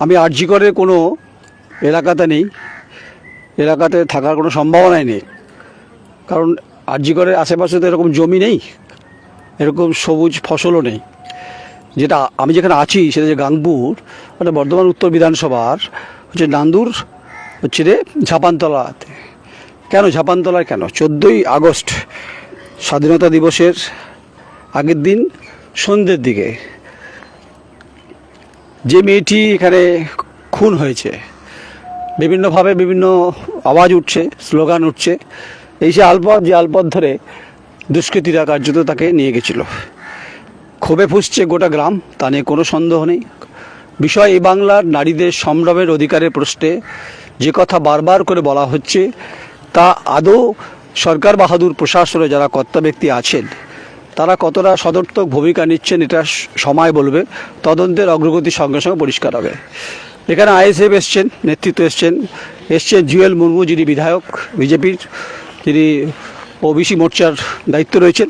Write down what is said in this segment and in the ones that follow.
আমি আরজিকরের কোনো এলাকাতে নেই। এলাকাতে থাকার কোনো সম্ভাবনাই নেই। কারণ আরজিকরের আশেপাশে তো এরকম জমি নেই, এরকম সবুজ ফসলও নেই। যেটা আমি যেখানে আছি সেটা যে গাংপুর মানে বর্ধমান উত্তর বিধানসভার হচ্ছে নান্দুর হচ্ছে রে ঝাপানতলাতে। কেন ঝাপানতলায় কেন? চোদ্দোই আগস্ট স্বাধীনতা দিবসের আগের দিন সন্ধ্যের দিকে যে মেয়েটি এখানে খুন হয়েছে, বিভিন্নভাবে বিভিন্ন আওয়াজ উঠছে, স্লোগান উঠছে, এই যে আলপথ যে আলপথ ধরে দুষ্কৃতীরা কার্যত তাকে নিয়ে গেছিল। ক্ষোভে ফুসছে গোটা গ্রাম, তা নিয়ে কোনো সন্দেহ নেই। বিষয়, এই বাংলার নারীদের সম্ভ্রমের অধিকারের প্রশ্নে যে কথা বারবার করে বলা হচ্ছে, তা আদৌ সরকার বাহাদুর প্রশাসনে যারা কর্তা ব্যক্তি আছেন তারা কতটা সদর্থক ভূমিকা নিচ্ছেন এটা সময় বলবে। তদন্তের অগ্রগতির সঙ্গে সঙ্গে পরিষ্কার হবে। এখানে আইএসএফ এসছেন, নেতৃত্ব এসছেন। এসছেন জুয়েল মুর্মু, যিনি বিধায়ক বিজেপির, যিনি ওবিসি মোর্চার দায়িত্ব রয়েছেন।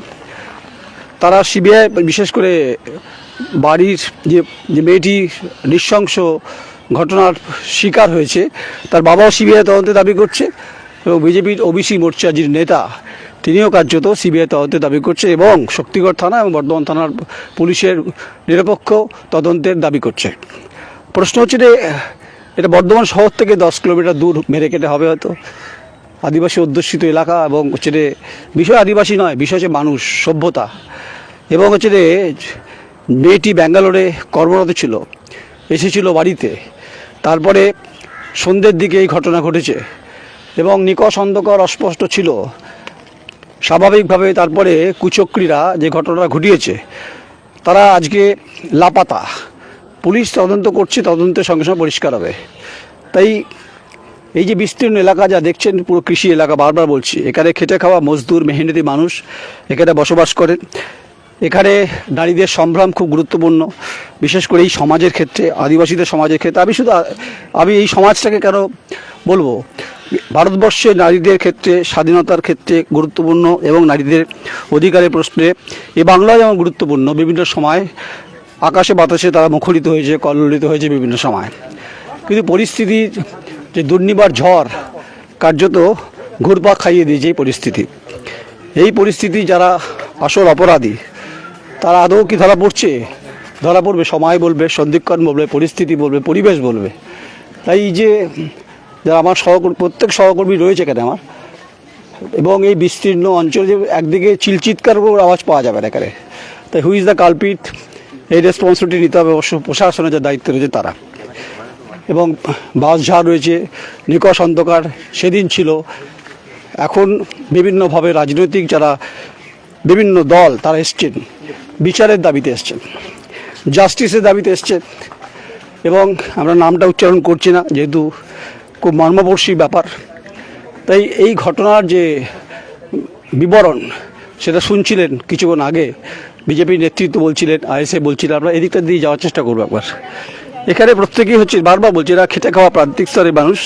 তারা সিবিআই বিশেষ করে বাড়ির যে মেয়েটি নৃশংস ঘটনার শিকার হয়েছে, তার বাবাও সিবিআই তদন্তে দাবি করছে এবং বিজেপির ওবিসি মোর্চার যিনি নেতা তিনিও কার্যত সিবিআই তদন্তে দাবি করছে এবং শক্তিগড় থানা এবং বর্ধমান থানার পুলিশের নিরপেক্ষ তদন্তের দাবি করছে। প্রশ্ন হচ্ছে যে, এটা বর্ধমান শহর থেকে দশ কিলোমিটার দূর মেরে কেটে হবে হয়তো। আদিবাসী অধ্যুষিত এলাকা এবং হচ্ছে যে, বিষয় আদিবাসী নয়, বিষয় হচ্ছে মানুষ, সভ্যতা। এবং হচ্ছে যে, মেয়েটি ব্যাঙ্গালোরে কর্মরত ছিল, এসেছিল বাড়িতে। তারপরে সন্ধ্যের দিকে এই ঘটনা ঘটেছে এবং নিকষ অন্ধকার অস্পষ্ট ছিল। স্বাভাবিকভাবে তারপরে কুচক্রীরা যে ঘটনাটা ঘটিয়েছে, তারা আজকে লাপাতা। পুলিশ তদন্ত করছে, তদন্তের সঙ্গে সঙ্গে পরিষ্কার হবে। তাই এই যে বিস্তীর্ণ এলাকা যা দেখছেন, পুরো কৃষি এলাকা বারবার বলছি, এখানে খেটে খাওয়া মজদুর, মেহনতি মানুষ, এখানে বসবাস করেন। এখানে নারীদের সম্ভ্রম খুব গুরুত্বপূর্ণ। বিশেষ করে এই সমাজের ক্ষেত্রে, আদিবাসীদের সমাজের ক্ষেত্রে। আমি শুধু, আমি এই সমাজটাকে কেন বলব? ভারতবর্ষে নারীদের ক্ষেত্রে, স্বাধীনতার ক্ষেত্রে গুরুত্বপূর্ণ এবং নারীদের অধিকারের প্রশ্নে এ বাংলাও যেমন গুরুত্বপূর্ণ, বিভিন্ন সময় আকাশে বাতাসে তারা মুখরিত হয়েছে, কল্লিত হয়েছে বিভিন্ন সময়। কিন্তু পরিস্থিতি যে দুর্নিবার ঝড়, কার্যত ঘুরপাক খাইয়ে দিয়েছে এই পরিস্থিতি। এই পরিস্থিতি যারা আসল অপরাধী তারা আদৌ কি ধরা পড়ছে? ধরা পড়বে, সময় বলবে, সন্ধিক্ষণ বলবে, পরিস্থিতি বলবে, পরিবেশ বলবে। তাই যে, যারা আমার সহকর্মী প্রত্যেক সহকর্মী রয়েছে এখানে আমার, এবং এই বিস্তীর্ণ অঞ্চলে যে একদিকে চিলচিৎকার আওয়াজ পাওয়া যাবে না এখানে। তাই হুইজ দ্য কালপিট এই রেসপন্সিবিলিটি নিতে হবে অবশ্য প্রশাসনের যে দায়িত্ব রয়েছে তারা। এবং বাসঝাড় রয়েছে, নিকষ অন্ধকার সেদিন ছিল। এখন বিভিন্নভাবে রাজনৈতিক যারা বিভিন্ন দল তারা এসছেন। বিচারের দাবিতে এসছেন জাস্টিসের দাবিতে এসছেন এবং আমরা নামটা উচ্চারণ করছি না যেহেতু খুব মর্মবর্ষী ব্যাপার। তাই এই ঘটনার যে বিবরণ, সেটা শুনছিলেন কিছুক্ষণ আগে বিজেপির নেতৃত্ব বলছিলেন, আইএসএ বলছিলেন আমরা এদিকটা দিয়ে যাওয়ার চেষ্টা করব একবার। এখানে প্রত্যেকেই হচ্ছে বারবার বলছে, এরা খেটে খাওয়া প্রান্তিক স্তরের মানুষ,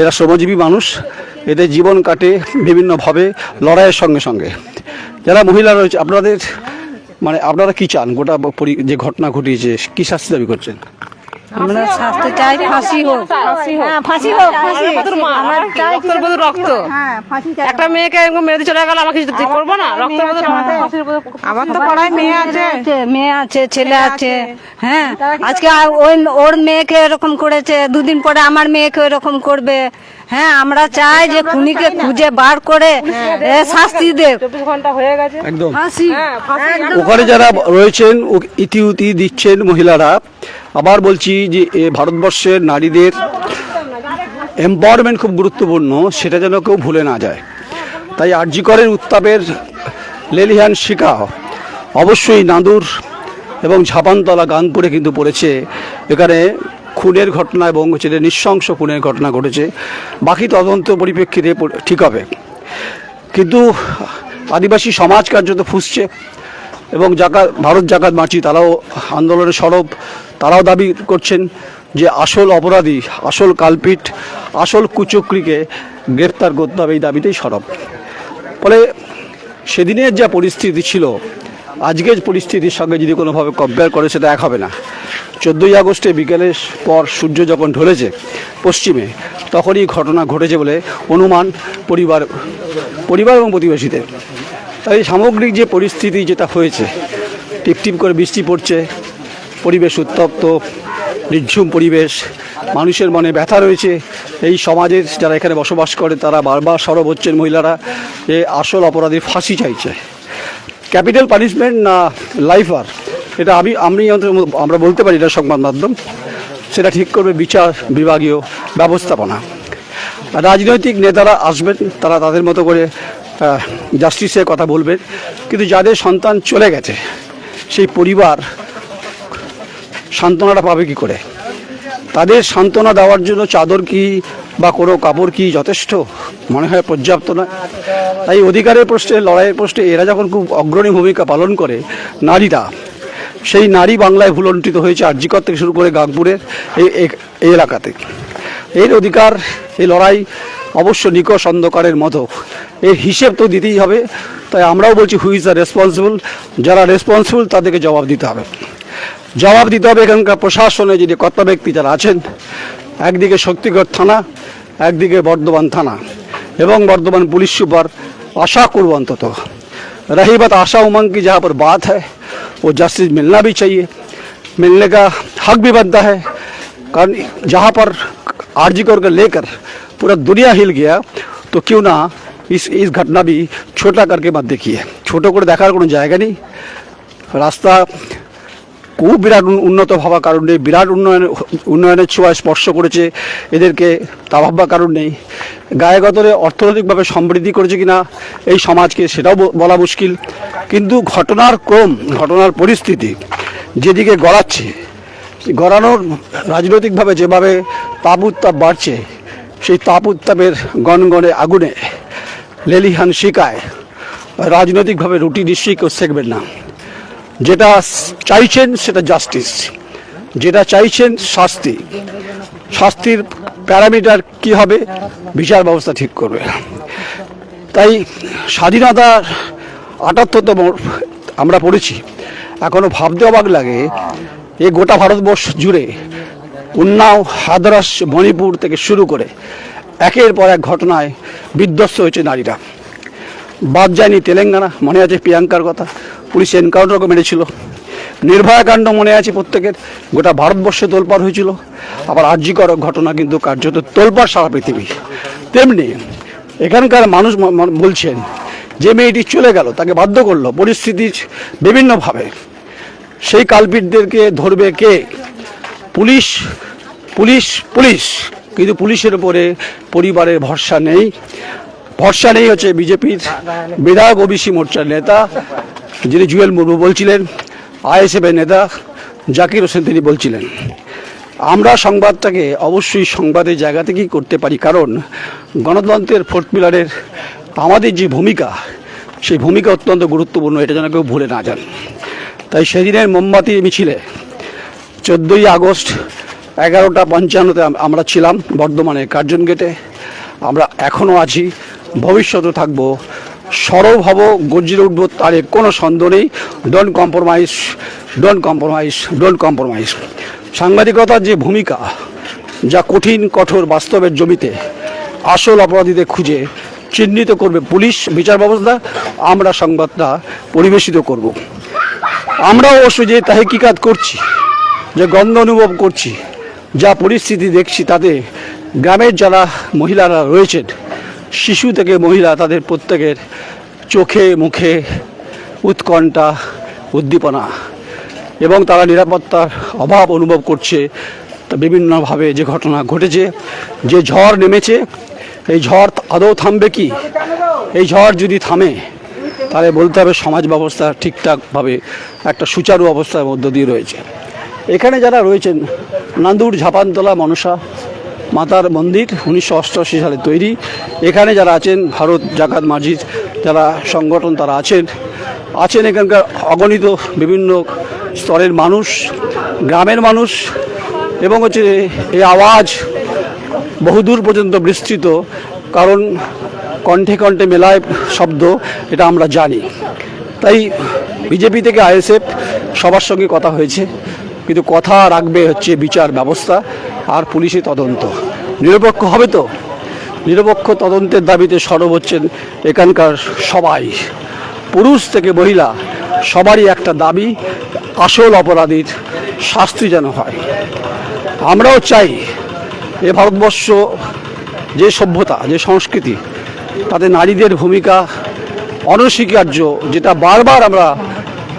এরা শ্রমজীবী মানুষ, এদের জীবন কাটে বিভিন্নভাবে লড়াইয়ের সঙ্গে সঙ্গে। যারা মহিলা রয়েছে, আপনাদের মানে আপনারা কি চান? গোটা যে ঘটনা ঘটিয়েছে কি শাস্তি দাবি করছেন? আমরা শাস্তি চাই ফাঁসি হোক। হ্যাঁ, ফাঁসি হোক ফাঁসি আমরা চাই রক্তের বদলে রক্ত। ফাঁসি চাই। একটা মেয়েকে এরকম চলে গেল আমাকে করব না? রক্তের বদলে আমার তো পড়ায় মেয়ে আছে। মেয়ে আছে ছেলে আছে। হ্যাঁ আজকে ওই ওর মেয়েকে এরকম করেছে দুদিন পরে আমার মেয়েকে এরকম করবে। হ্যাঁ আমরা চাই যে খুনিকে খুঁজে বার করে শাস্তি দেব চব্বিশ ঘণ্টা হয়ে গেছে। একদম। ফাঁসি। হ্যাঁ ফাঁসি। ওখানে যারা রয়েছেন ও- ইতিউতি দিচ্ছেন মহিলারা আবার বলছি যে এ ভারতবর্ষের নারীদের এম্পাওয়ারমেন্ট খুব গুরুত্বপূর্ণ সেটা যেন কেউ ভুলে না যায়। তাই আরজিকরের উত্তাপের লেলিহান শিকা অবশ্যই নাদুর এবং ঝাপানতলা গানপুরে কিন্তু পড়েছে। এখানে খুনের ঘটনা এবং হচ্ছে যে নৃশংস খুনের ঘটনা ঘটেছে, বাকি তদন্ত পরিপ্রেক্ষিতে ঠিক হবে। কিন্তু আদিবাসী সমাজ কার্যত ফুসছে এবং জাকাত ভারত জাকাত মার্চি তারাও আন্দোলনের সরব, তারাও দাবি করছেন যে আসল অপরাধী, আসল কালপিট, আসল কুচক্রিকে গ্রেপ্তার করতে হবে এই দাবিতেই সরব। ফলে সেদিনের যা পরিস্থিতি ছিল, আজকের পরিস্থিতির সঙ্গে যদি কোনোভাবে কম্পেয়ার করে, সেটা এক হবে না। চোদ্দোই আগস্টে বিকেলের পর সূর্য যখন ঢলেছে পশ্চিমে, তখনই ঘটনা ঘটেছে বলে অনুমান পরিবার পরিবার এবং প্রতিবেশীদের। তাই সামগ্রিক যে পরিস্থিতি যেটা হয়েছে, টিপ টিপ করে বৃষ্টি পড়ছে, পরিবেশ উত্তপ্ত, নির্ঝুম পরিবেশ, মানুষের মনে ব্যথা রয়েছে। এই সমাজের যারা এখানে বসবাস করে, তারা বারবার সরব হচ্ছেন মহিলারা যে আসল অপরাধী ফাঁসি চাইছে। ক্যাপিটাল পানিশমেন্ট না লাইফ আর? এটা আমি আমি আমরা বলতে পারি এটা সংবাদ মাধ্যম। সেটা ঠিক করবে বিচার বিভাগীয় ব্যবস্থাপনা। রাজনৈতিক নেতারা আসবেন, তারা তাদের মতো করে জাস্টিসের কথা বলবেন। কিন্তু যাদের সন্তান চলে গেছে, সেই পরিবার সান্ত্বনাটা পাবে কি করে? তাদের সান্ত্বনা দেওয়ার জন্য চাদর কি বা কোনো কাপড় কি যথেষ্ট? মনে হয় পর্যাপ্ত নয়। তাই অধিকারের প্রশ্নে, লড়াইয়ের প্রশ্নে এরা যখন খুব অগ্রণী ভূমিকা পালন করে, নারীরা সেই নারী বাংলায় ভুলণ্ঠিত হয়েছে আর্যিকর থেকে শুরু করে গাগপুরের এই এলাকাতে। এর অধিকার, এই লড়াই অবশ্য নিকষ অন্ধকারের মতো এর হিসেব তো দিতেই হবে, তাই আমরাও বলছি হুইজ আর রেসপন্সিবল যারা রেসপন্সিবল তাদেরকে জবাব দিতে হবে। জবাব দিতে হবে এখানকার প্রশাসনে, যিনি কর্তা ব্যক্তি যারা আছেন। একদিকে শক্তিগড় থানা, একদিকে বর্ধমান থানা। এবং বর্ধমান পুলিশ সুপার আশা করব অন্তত। रही बात आशा उमंग की, जहाँ पर बात है, वो जस्टिस मिलना भी चाहिए। मिलने का हक भी बनता है। कारण जहाँ पर आरजी कौर को लेकर पूरा दुनिया हिल गया तो क्यों ना इस इस घटना भी छोटा करके मत देखिए। छोटों को तो देखा को जाएगा नहीं। रास्ता খুব বিরাট উন্নত ভাবা কারণ নেই। বিরাট উন্নয়ন উন্নয়নের ছোঁয়া স্পর্শ করেছে এদেরকে, তা ভাববার কারণ নেই। গায়ে গতরে অর্থনৈতিকভাবে সমৃদ্ধি করেছে কিনা এই সমাজকে সেটাও বলা মুশকিল। কিন্তু ঘটনার ক্রম, ঘটনার পরিস্থিতি যেদিকে গড়াচ্ছে, গড়ানোর রাজনৈতিকভাবে যেভাবে তাপ উত্তাপ বাড়ছে, সেই তাপ উত্তাপের গনগনে আগুনে লেলিহান শিকায়। রাজনৈতিকভাবে রুটি নিশ্চয়ই কেউ সেকবেন না। যেটা চাইছেন সেটা জাস্টিস যেটা চাইছেন শাস্তি। শাস্তির প্যারামিটার কি হবে? বিচার ব্যবস্থা ঠিক করবে। তাই স্বাধীনতার আটাত্তরতম আমরা পড়েছি। এখনও ভাবতে অবাক লাগে এই গোটা ভারতবর্ষ জুড়ে উন্নাও হাদরাস মণিপুর থেকে শুরু করে একের পর এক ঘটনায় বিধ্বস্ত হয়েছে নারীরা। বাদ যায়নি তেলেঙ্গানা, মনে আছে প্রিয়াঙ্কার কথা? পুলিশ এনকাউন্টারকে মেরেছিল। নির্ভয়া কাণ্ড মনে আছে প্রত্যেকের। গোটা ভারতবর্ষে তোলপাড় হয়েছিল। আবার আর্যিকর ঘটনা কিন্তু কার্যত তোলপাড় সারা পৃথিবী। তেমনি এখানকার মানুষ বলছেন যে মেয়েটি চলে গেল, তাকে বাধ্য করল পরিস্থিতির বিভিন্নভাবে। সেই কালপিটদেরকে ধরবে কে? Police police police. কিন্তু পুলিশের উপরে পরিবারের ভরসা নেই। ভরসা নেই হচ্ছে বিজেপির বিধায়ক ওবিসি মোর্চার নেতা, যিনি জুয়েল মুর্মু বলছিলেন, আইএসএফের নেতা জাকির হোসেন তিনি বলছিলেন। আমরা সংবাদটাকে অবশ্যই সংবাদের জায়গা থেকেই করতে পারি, কারণ গণতন্ত্রের ফোর্থ পিলারের আমাদের যে ভূমিকা, সেই ভূমিকা অত্যন্ত গুরুত্বপূর্ণ, এটা যেন কেউ ভুলে না যান। তাই সেদিনের মোমবাতি মিছিলে চোদ্দোই আগস্ট এগারোটা পঞ্চান্নতে আমরা ছিলাম বর্ধমানের কার্জন গেটে। আমরা এখনও আছি ভবিষ্যতে থাকব। সরব হব গর্জিয়ে উঠব, তার কোনো সন্দেহ নেই। Don't compromise don't compromise don't compromise সাংবাদিকতার যে ভূমিকা, যা কঠিন, কঠোর বাস্তবের জমিতে আসল অপরাধীদের খুঁজে চিহ্নিত করবে পুলিশ, বিচার ব্যবস্থা, আমরা সংবাদটা পরিবেশিত করব। আমরাও অবশ্য যে তাহিকিকাত করছি, যে গন্ধ অনুভব করছি, যা পরিস্থিতি দেখছি, তাতে গ্রামের যারা মহিলারা রয়েছেন শিশু থেকে মহিলা তাদের প্রত্যেকের চোখে, মুখে উৎকণ্ঠা, উদ্দীপনা এবং তারা নিরাপত্তার অভাব অনুভব করছে। বিভিন্নভাবে যে ঘটনা ঘটেছে, যে ঝড় নেমেছে, এই ঝড় আদৌ থামবে কি? এই ঝড় যদি থামে, তাহলে বলতে হবে সমাজ ব্যবস্থা ঠিকঠাকভাবে একটা সুচারু অবস্থার মধ্য দিয়ে রয়েছে। এখানে যারা রয়েছেন, নান্দুর ঝাপানতলা মনসা মাতার মন্দির উনিশশো অষ্টআশি সালে তৈরি। এখানে যারা আছেন, ভারত জাকাত মাজিদ যারা সংগঠন তারা আছেন। আছেন এখানকার অগণিত বিভিন্ন স্তরের মানুষ, গ্রামের মানুষ এবং হচ্ছে এই আওয়াজ বহুদূর পর্যন্ত বিস্তৃত, কারণ কণ্ঠে কণ্ঠে মেলায় শব্দ, এটা আমরা জানি। তাই বিজেপি থেকে আইএসএফ সবার সঙ্গে কথা হয়েছে। কিন্তু কথা রাখবে হচ্ছে বিচার ব্যবস্থা। আর পুলিশি তদন্ত। নিরপেক্ষ হবে তো? নিরপেক্ষ তদন্তের দাবিতে সরব হচ্ছেন এখানকার সবাই। পুরুষ থেকে মহিলা, সবারই একটা দাবি, আসল অপরাধীর শাস্তি যেন হয়। আমরাও চাই এ ভারতবর্ষ যে সভ্যতা, যে সংস্কৃতি, তাতে নারীদের ভূমিকা অনস্বীকার্য, যেটা বারবার আমরা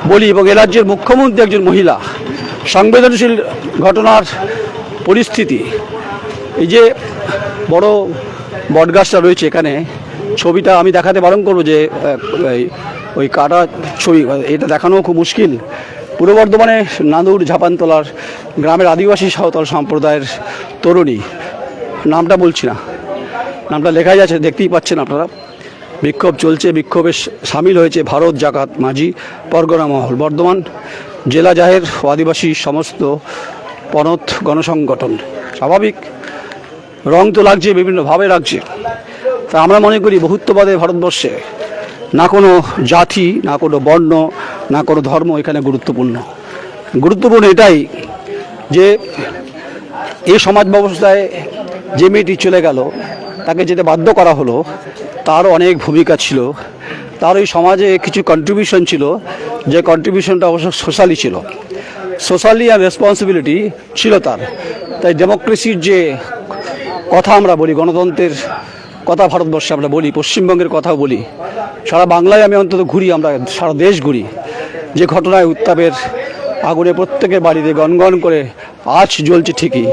বলি এবং এ রাজ্যের মুখ্যমন্ত্রী একজন মহিলা, সংবেদনশীল ঘটনার পরিস্থিতি। এই যে বড় বটগাছটা রয়েছে এখানে, ছবিটা আমি দেখাতে বারণ করব যে ওই কাটা ছবি, এটা দেখানো খুব মুশকিল। পূর্ব বর্ধমানে নাদুর ঝাপানতলার গ্রামের আদিবাসী সাঁওতাল সম্প্রদায়ের তরুণী। নামটা বলছি না। নামটা লেখাই আছে, দেখতেই পাচ্ছেন আপনারা। বিক্ষোভ চলছে, বিক্ষোভে সামিল হয়েছে ভারত জাকাত মাঝি, পরগনা মহল। বর্ধমান জেলা জাহের আদিবাসী সমস্ত পনথ গণসংগঠন। স্বাভাবিক। রং তো লাগছে, বিভিন্নভাবে লাগছে। তা আমরা মনে করি বহুত্ববাদে ভারতবর্ষে না কোনো জাতি, না কোনো বর্ণ, না কোনো ধর্ম এখানে গুরুত্বপূর্ণ। গুরুত্বপূর্ণ এটাই যে এই সমাজ ব্যবস্থায় যে মেয়েটি চলে গেল, তাকে যেতে বাধ্য করা হলো, তারও অনেক ভূমিকা ছিল। তার ওই সমাজে কিছু কন্ট্রিবিউশন ছিল, যে কন্ট্রিবিউশনটা অবশ্য সোশ্যালি ছিল। সোশ্যালি রেসপন্সিবিলিটি ছিল তার। তাই ডেমোক্রেসির যে কথা আমরা বলি, গণতন্ত্রের কথা ভারতবর্ষে আমরা বলি, পশ্চিমবঙ্গের কথাও বলি, সারা বাংলায় আমি অন্তত ঘুরি, আমরা সারা দেশ ঘুরি। যে ঘটনায় উত্তাপের আগুনে প্রত্যেকের বাড়িতে গনগন করে আজ জ্বলছে ঠিকই,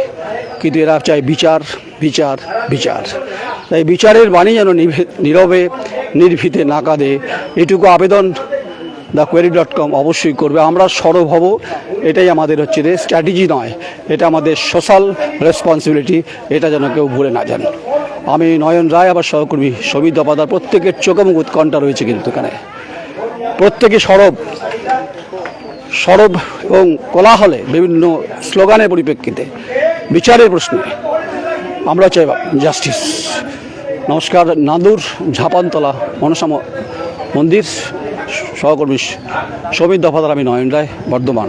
কিন্তু এরা চায় বিচার বিচার বিচার। তাই বিচারের বাণী যেন নীরবে, নির্ভীতে না কাঁদে, এটুকু আবেদন দ্য কোয়েরি ডট কম অবশ্যই করবে। আমরা সরব হব। এটাই আমাদের হচ্ছে যে স্ট্র্যাটেজি নয়। এটা আমাদের সোশ্যাল রেসপন্সিবিলিটি এটা যেন কেউ ভুলে না যান। আমি নয়ন রায়, আবার সহকর্মী সবিত দপাদার প্রত্যেকের চোখে মুখ উৎকণ্ঠা রয়েছে কিন্তু এখানে। প্রত্যেকে সরব। সরব এবং কোলাহলে বিভিন্ন স্লোগানের পরিপ্রেক্ষিতে। বিচারের প্রশ্নে। আমরা চাই জাস্টিস নমস্কার নাদুর ঝাপানতলা মনসা ম- মন্দির। সহকর্মী সমীর দফাদার আমি নয়ন রায় বর্ধমান।